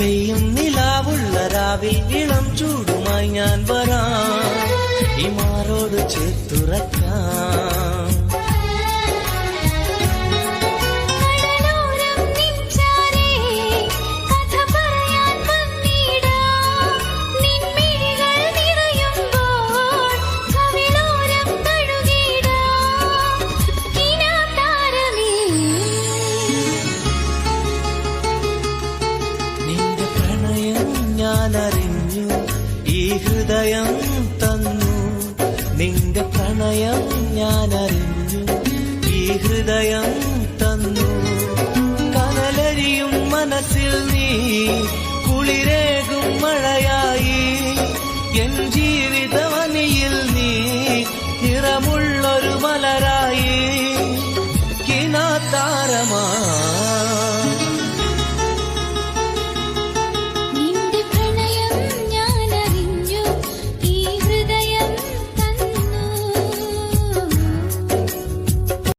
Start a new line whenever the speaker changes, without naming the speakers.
പെയ്യും നിലാവുള്ള രാവിൽ ഇളം ചൂടുമായി ഞാൻ വരാം. ഈ മാറോട് ചേർത്തുറക്കാം. ഞാനറിഞ്ഞു. ഈ ഹൃദയം തന്നു. നിന്റെ പ്രണയം ഞാനറിഞ്ഞു. ഈ ഹൃദയം തന്നു. കനലരിയും മനസ്സിൽ നീ കുളിരേകും മഴയായി. എൻ ജീവിതവനിയിൽ നീ നിറമുള്ളൊരു മലരായി. കിനാതാരമാ